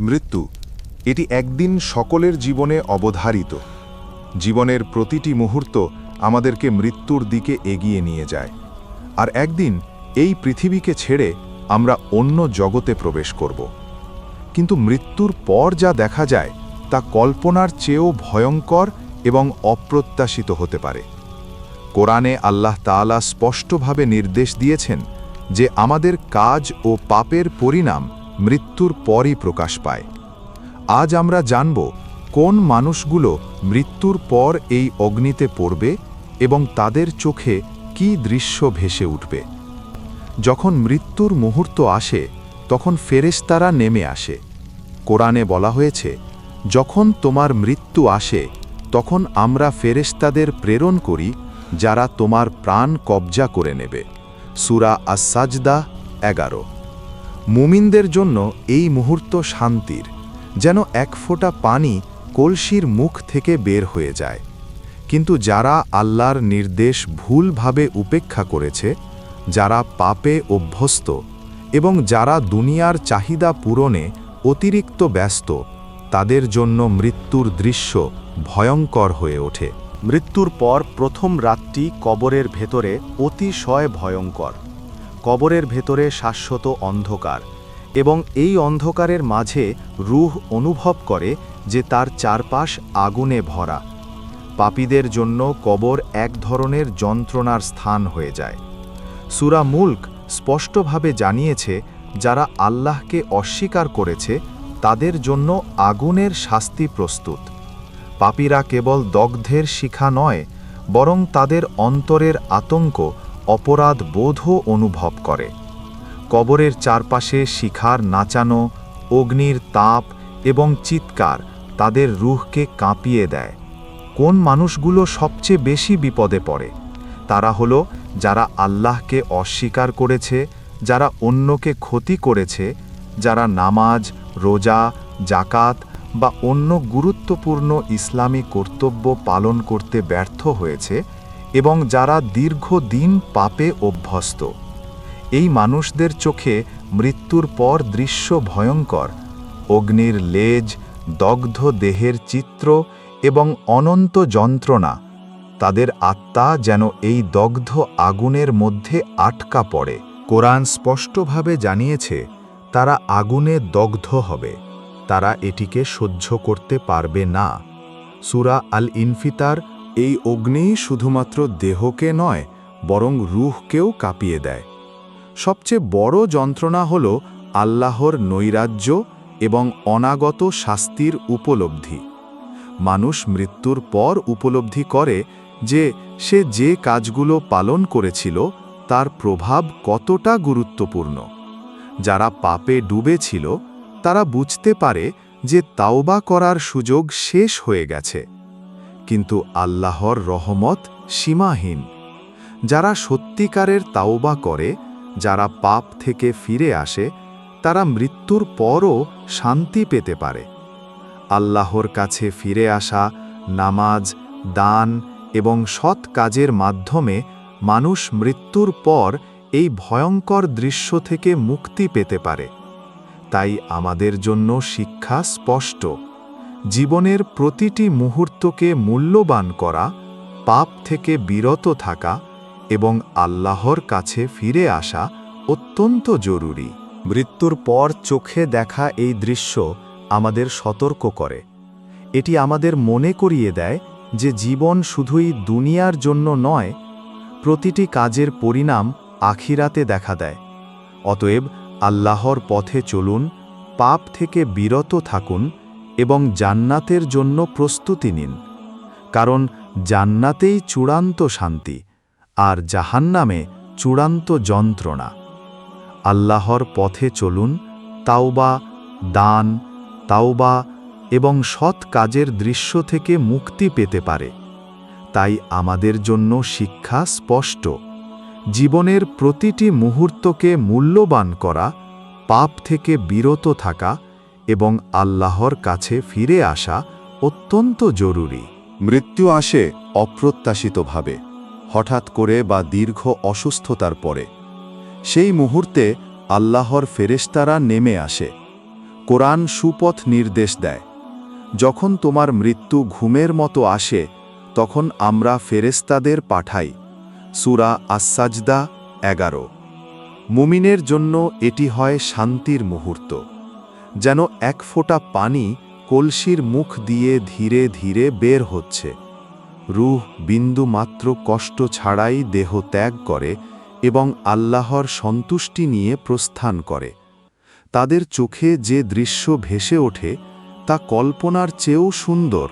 মৃত্যু, এটি একদিন সকলের জীবনে অবধারিত। জীবনের প্রতিটি মুহূর্ত আমাদেরকে মৃত্যুর দিকে এগিয়ে নিয়ে যায়। আর একদিন এই পৃথিবীকে ছেড়ে আমরা অন্য জগতে প্রবেশ করব। কিন্তু মৃত্যুর পর যা দেখা যায়, তা কল্পনার চেয়েও ভয়ঙ্কর এবং অপ্রত্যাশিত হতে পারে। কোরআনে আল্লাহ তাআলা স্পষ্টভাবে নির্দেশ দিয়েছেন যে আমাদের কাজ ও পাপের পরিণাম মৃত্যুর পরই প্রকাশ পায়। আজ আমরা জানব কোন মানুষগুলো মৃত্যুর পর এই অগ্নিতে পড়বে এবং তাদের চোখে কী দৃশ্য ভেসে উঠবে। যখন মৃত্যুর মুহূর্ত আসে, তখন ফেরেশতারা নেমে আসে। কোরআনে বলা হয়েছে, যখন তোমার মৃত্যু আসে, তখন আমরা ফেরেশতাদের প্রেরণ করি, যারা তোমার প্রাণ কবজা করে নেবে। সুরা আসাজদা এগারো। মুমিনদের জন্য এই মুহূর্ত শান্তির, যেন এক ফোঁটা পানি কলসির মুখ থেকে বের হয়ে যায়। কিন্তু যারা আল্লাহর নির্দেশ ভুলভাবে উপেক্ষা করেছে, যারা পাপে অভ্যস্ত এবং যারা দুনিয়ার চাহিদা পূরণে অতিরিক্ত ব্যস্ত, তাদের জন্য মৃত্যুর দৃশ্য ভয়ঙ্কর হয়ে ওঠে। মৃত্যুর পর প্রথম রাতটি কবরের ভেতরে অতিশয় ভয়ঙ্কর। কবরের ভেতরে শাশ্বত অন্ধকার এবং এই অন্ধকারের মাঝে রুহ অনুভব করে যে তার চারপাশ আগুনে ভরা। পাপীদের জন্য কবর এক ধরনের যন্ত্রণার স্থান হয়ে যায়। সুরা মুল্ক স্পষ্টভাবে জানিয়েছে, যারা আল্লাহকে অস্বীকার করেছে, তাদের জন্য আগুনের শাস্তি প্রস্তুত। পাপীরা কেবল দগ্ধের শিখা নয়, বরং তাদের অন্তরের আতঙ্ক অপরাধ বোধও অনুভব করে। কবরের চারপাশে শিখার নাচানো, অগ্নির তাপ এবং চিৎকার তাদের রুহকে কাঁপিয়ে দেয়। কোন মানুষগুলো সবচেয়ে বেশি বিপদে পড়ে? তারা হলো যারা আল্লাহকে অস্বীকার করেছে, যারা অন্যকে ক্ষতি করেছে, যারা নামাজ, রোজা জাকাত বা অন্য গুরুত্বপূর্ণ ইসলামী কর্তব্য পালন করতে ব্যর্থ হয়েছে এবং যারা দীর্ঘদিন পাপে অভ্যস্ত। এই মানুষদের চোখে মৃত্যুর পর দৃশ্য ভয়ঙ্কর। অগ্নির লেজ, দগ্ধ দেহের চিত্র এবং অনন্ত যন্ত্রণা। তাদের আত্মা যেন এই দগ্ধ আগুনের মধ্যে আটকা পড়ে। কোরআন স্পষ্টভাবে জানিয়েছে, তারা আগুনে দগ্ধ হবে। তারা এটিকে সহ্য করতে পারবে না। সুরা আল ইনফিতার এই অগ্নিই শুধুমাত্র দেহকে নয়, বরং রুহকেও কাঁপিয়ে দেয়। সবচেয়ে বড় যন্ত্রণা হল আল্লাহর নৈরাজ্য এবং অনাগত শাস্তির উপলব্ধি। মানুষ মৃত্যুর পর উপলব্ধি করে যে সে যে কাজগুলো পালন করেছিল, তার প্রভাব কতটা গুরুত্বপূর্ণ। যারা পাপে ডুবেছিল, তারা বুঝতে পারে যে তাওবা করার সুযোগ শেষ হয়ে গেছে। কিন্তু আল্লাহর রহমত সীমাহীন। যারা সত্যিকারের তাওবা করে, যারা পাপ থেকে ফিরে আসে, তারা মৃত্যুর পরও শান্তি পেতে পারে। আল্লাহর কাছে ফিরে আসা, নামাজ, দান এবং সৎ কাজের মাধ্যমে মানুষ মৃত্যুর পর এই ভয়ঙ্কর দৃশ্য থেকে মুক্তি পেতে পারে। তাই আমাদের জন্য শিক্ষা স্পষ্ট। জীবনের প্রতিটি মুহূর্তকে মূল্যবান করা, পাপ থেকে বিরত থাকা এবং আল্লাহর কাছে ফিরে আসা অত্যন্ত জরুরি। মৃত্যুর পর চোখে দেখা এই দৃশ্য আমাদের সতর্ক করে। এটি আমাদের মনে করিয়ে দেয় যে জীবন শুধুই দুনিয়ার জন্য নয়, প্রতিটি কাজের পরিণাম আখিরাতে দেখা দেয়। অতএব আল্লাহর পথে চলুন, পাপ থেকে বিরত থাকুন এবং জান্নাতের জন্য প্রস্তুতি নিন, কারণ জান্নাতেই চূড়ান্ত শান্তি আর জাহান্নামে চূড়ান্ত যন্ত্রণা। আল্লাহর পথে চলুন, তাওবা, দান, তাওবা এবং সৎ কাজের দৃশ্য থেকে মুক্তি পেতে পারে। তাই আমাদের জন্য শিক্ষা স্পষ্ট, জীবনের প্রতিটি মুহূর্তকে মূল্যবান করা, পাপ থেকে বিরত থাকা এবং আল্লাহর কাছে ফিরে আসা অত্যন্ত জরুরি। মৃত্যু আসে অপ্রত্যাশিতভাবে, হঠাৎ করে বা দীর্ঘ অসুস্থতার পরে। সেই মুহূর্তে আল্লাহর ফেরেশতারা নেমে আসে। কোরআন সুপথ নির্দেশ দেয়, যখন তোমার মৃত্যু ঘুমের মতো আসে, তখন আমরা ফেরেস্তাদের পাঠাই। সুরা আসাজদা এগারো। মুমিনের জন্য এটি হয় শান্তির মুহূর্ত। যেন এক ফোঁটা পানি কলসির মুখ দিয়ে ধীরে ধীরে বের হচ্ছে। রুহ বিন্দু মাত্র কষ্ট ছাড়াই দেহ ত্যাগ করে এবং আল্লাহর সন্তুষ্টি নিয়ে প্রস্থান করে। তাদের চোখে যে দৃশ্য ভেসে ওঠে, তা কল্পনার চেয়েও সুন্দর।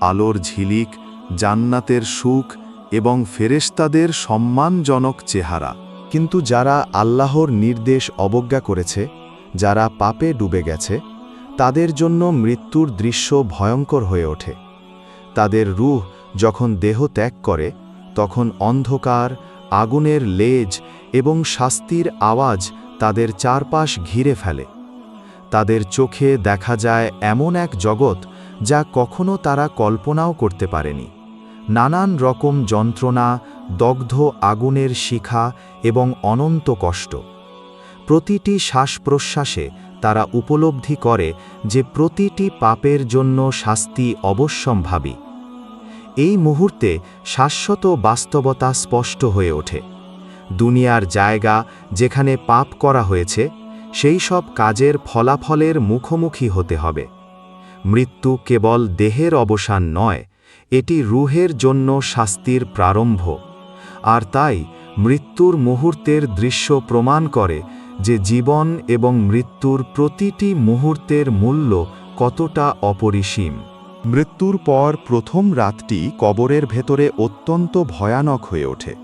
আলোর ঝিলিক, জান্নাতের সুখ এবং ফেরেশতাদের সম্মানজনক চেহারা। কিন্তু যারা আল্লাহর নির্দেশ অবজ্ঞা করেছে যারা পাপে ডুবে গেছে, তাদের জন্য মৃত্যুর দৃশ্য ভয়ঙ্কর হয়ে ওঠে। তাদের রুহ যখন দেহ ত্যাগ করে, তখন অন্ধকার, আগুনের লেজ এবং শাস্তির আওয়াজ তাদের চারপাশ ঘিরে ফেলে। তাদের চোখে দেখা যায় এমন এক জগৎ যা কখনো তারা কল্পনাও করতে পারেনি। নানান রকম যন্ত্রণা, দগ্ধ আগুনের শিখা এবং অনন্ত কষ্ট। প্রতিটি শ্বাস প্রশ্বাসে তারা উপলব্ধি করে যে প্রতিটি পাপের জন্য শাস্তি অবশ্যম্ভাবী। এই মুহূর্তে শাশ্বত বাস্তবতা স্পষ্ট হয়ে ওঠে। দুনিয়ার জায়গা যেখানে পাপ করা হয়েছে, সেই সব কাজের ফলাফলের মুখোমুখি হতে হবে। মৃত্যু কেবল দেহের অবসান নয়, এটি রুহের জন্য শাস্তির প্রারম্ভ। আর তাই মৃত্যুর মুহূর্তের দৃশ্য প্রমাণ করে যে জীবন এবং মৃত্যুর প্রতিটি মুহূর্তের মূল্য কতটা অপরিসীম। মৃত্যুর পর প্রথম রাতটি কবরের ভেতরে অত্যন্ত ভয়ানক হয়ে ওঠে।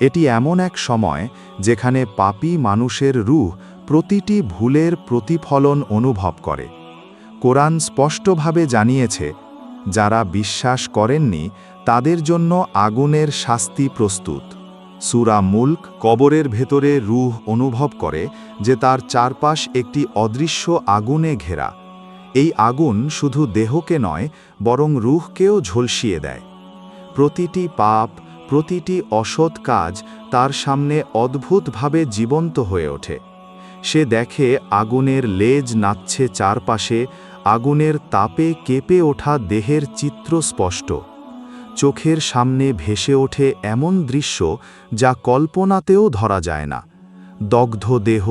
এটি এমন এক সময় যেখানে পাপী মানুষের রূহ প্রতিটি ভুলের প্রতিফলন অনুভব করে। কোরআন স্পষ্টভাবে জানিয়েছে, যারা বিশ্বাস করেননি তাদের জন্য আগুনের শাস্তি প্রস্তুত। সুরা মুল্ক কবরের ভেতরে রুহ অনুভব করে যে তার চারপাশ একটি অদৃশ্য আগুনে ঘেরা। এই আগুন শুধু দেহকে নয়, বরং রুহকেও ঝলসিয়ে দেয়। প্রতিটি পাপ, প্রতিটি অসৎ কাজ তার সামনে অদ্ভুতভাবে জীবন্ত হয়ে ওঠে। সে দেখে আগুনের লেজ নাচছে চারপাশে, আগুনের তাপে কেঁপে ওঠা দেহের চিত্র স্পষ্ট। চোখের সামনে ভেসে ওঠে এমন দৃশ্য যা কল্পনাতেও ধরা যায় না। দগ্ধ দেহ,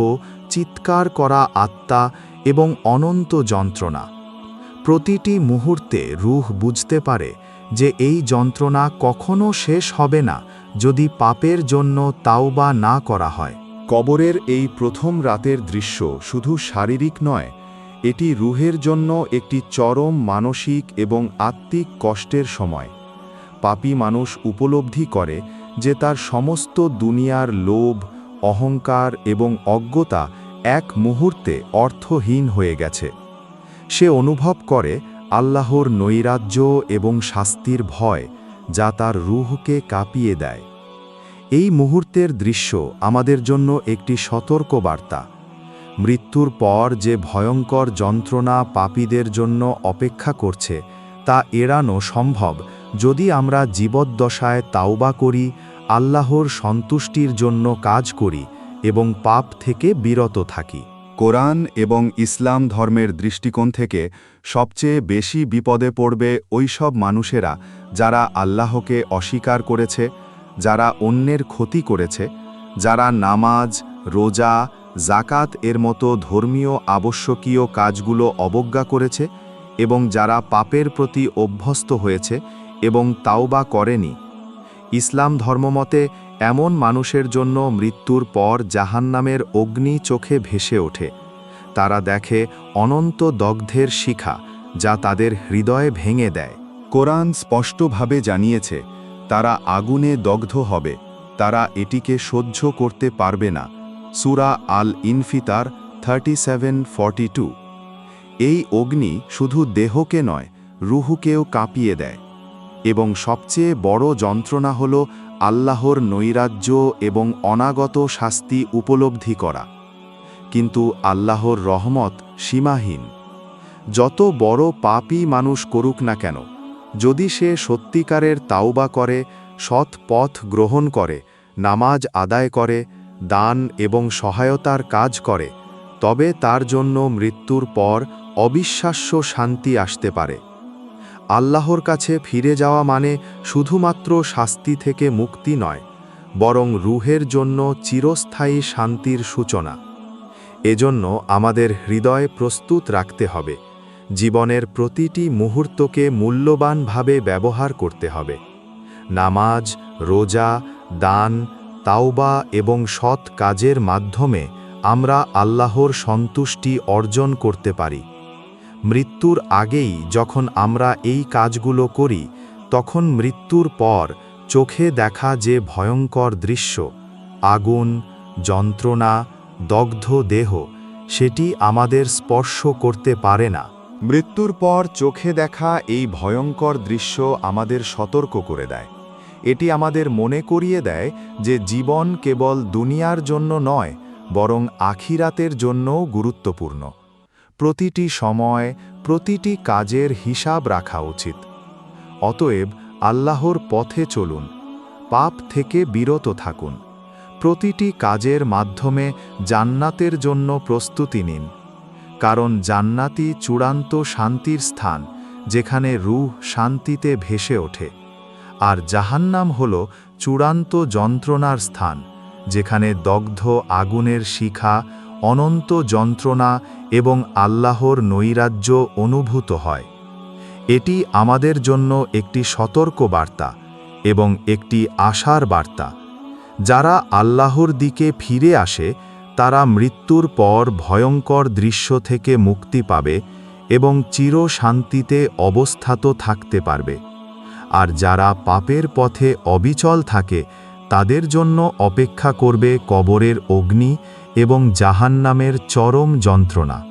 চিৎকার করা আত্মা এবং অনন্ত যন্ত্রণা। প্রতিটি মুহূর্তে রুহ বুঝতে পারে যে এই যন্ত্রণা কখনো শেষ হবে না যদি পাপের জন্য তাওবা না করা হয়। কবরের এই প্রথম রাতের দৃশ্য শুধু শারীরিক নয়, এটি রুহের জন্য একটি চরম মানসিক এবং আত্মিক কষ্টের সময়। পাপী মানুষ উপলব্ধি করে যে তার সমস্ত দুনিয়ার লোভ, অহংকার এবং অজ্ঞতা এক মুহূর্তে অর্থহীন হয়ে গেছে। সে অনুভব করে আল্লাহর নৈরাজ্য এবং শাস্তির ভয় যা তার রুহকে কাঁপিয়ে দেয়। এই মুহূর্তের দৃশ্য আমাদের জন্য একটি সতর্ক বার্তা মৃত্যুর পর যে ভয়ঙ্কর যন্ত্রণা পাপীদের জন্য অপেক্ষা করছে, তা এড়ানো সম্ভব যদি আমরা জীবদ্দশায় তাওবা করি, আল্লাহর সন্তুষ্টির জন্য কাজ করি এবং পাপ থেকে বিরত থাকি। কোরআন এবং ইসলাম ধর্মের দৃষ্টিকোণ থেকে সবচেয়ে বেশি বিপদে পড়বে ওইসব মানুষেরা যারা আল্লাহকে অস্বীকার করেছে, যারা অন্যের ক্ষতি করেছে, যারা নামাজ, রোজা জাকাত এর মতো ধর্মীয় আবশ্যকীয় কাজগুলো অবজ্ঞা করেছে এবং যারা পাপের প্রতি অভ্যস্ত হয়েছে এবং তাওবা করেনি। ইসলাম ধর্মমতে এমন মানুষের জন্য মৃত্যুর পর জাহান্নামের অগ্নি চোখে ভেসে ওঠে। তারা দেখে অনন্ত দগ্ধের শিখা, যা তাদের হৃদয়ে ভেঙে দেয়। কোরআন স্পষ্টভাবে জানিয়েছে, তারা আগুনে দগ্ধ হবে, তারা এটিকে সহ্য করতে পারবে না। সুরা আল ইনফিতার থার্টি সেভেন এই অগ্নি শুধু দেহকে নয়, রুহুকেও কাঁপিয়ে দেয়। এবং সবচেয়ে বড় যন্ত্রণা হল আল্লাহর নৈরাজ্য এবং অনাগত শাস্তি উপলব্ধি করা। কিন্তু আল্লাহর রহমত সীমাহীন। যত বড় পাপই মানুষ করুক না কেন, যদি সে সত্যিকারের তাওবা করে, সৎ পথ গ্রহণ করে, নামাজ আদায় করে, দান এবং সহায়তার কাজ করে, তবে তার জন্য মৃত্যুর পর অবিশ্বাস্য শান্তি আসতে পারে। আল্লাহর কাছে ফিরে যাওয়া মানে শুধুমাত্র শাস্তি থেকে মুক্তি নয়, বরং রুহের জন্য চিরস্থায়ী শান্তির সূচনা। এজন্য আমাদের হৃদয় প্রস্তুত রাখতে হবে, জীবনের প্রতিটি মুহূর্তকে মূল্যবানভাবে ব্যবহার করতে হবে। নামাজ, রোজা, দান, তাওবা এবং সৎ কাজের মাধ্যমে আমরা আল্লাহর সন্তুষ্টি অর্জন করতে পারি। মৃত্যুর আগেই যখন আমরা এই কাজগুলো করি, তখন মৃত্যুর পর চোখে দেখা যে ভয়ঙ্কর দৃশ্য, আগুন, যন্ত্রণা, দগ্ধ দেহ, সেটি আমাদের স্পর্শ করতে পারে না। মৃত্যুর পর চোখে দেখা এই ভয়ঙ্কর দৃশ্য আমাদের সতর্ক করে দেয়। এটি আমাদের মনে করিয়ে দেয় যে জীবন কেবল দুনিয়ার জন্য নয়, বরং আখিরাতের জন্যও গুরুত্বপূর্ণ। প্রতিটি সময়, প্রতিটি কাজের হিসাব রাখা উচিত। অতএব আল্লাহর পথে চলুন, পাপ থেকে বিরত থাকুন। প্রতিটি কাজের মাধ্যমে জান্নাতের জন্য প্রস্তুতি নিন। কারণ জান্নাতি চূড়ান্ত শান্তির স্থান, যেখানে রূহ শান্তিতে ভেসে ওঠে। আর জাহান্নাম হল চূড়ান্ত যন্ত্রণার স্থান, যেখানে দগ্ধ আগুনের শিখা অনন্ত যন্ত্রণা এবং আল্লাহর নৈরাজ্য অনুভূত হয়। এটি আমাদের জন্য একটি সতর্ক বার্তা এবং একটি আশার বার্তা। যারা আল্লাহর দিকে ফিরে আসে, তারা মৃত্যুর পর ভয়ঙ্কর দৃশ্য থেকে মুক্তি পাবে এবং চির শান্তিতে অবস্থাত থাকতে পারবে। আর যারা পাপের পথে অবিচল থাকে, তাদের জন্য অপেক্ষা করবে কবরের অগ্নি এবং জাহান্নামের চরম যন্ত্রণা।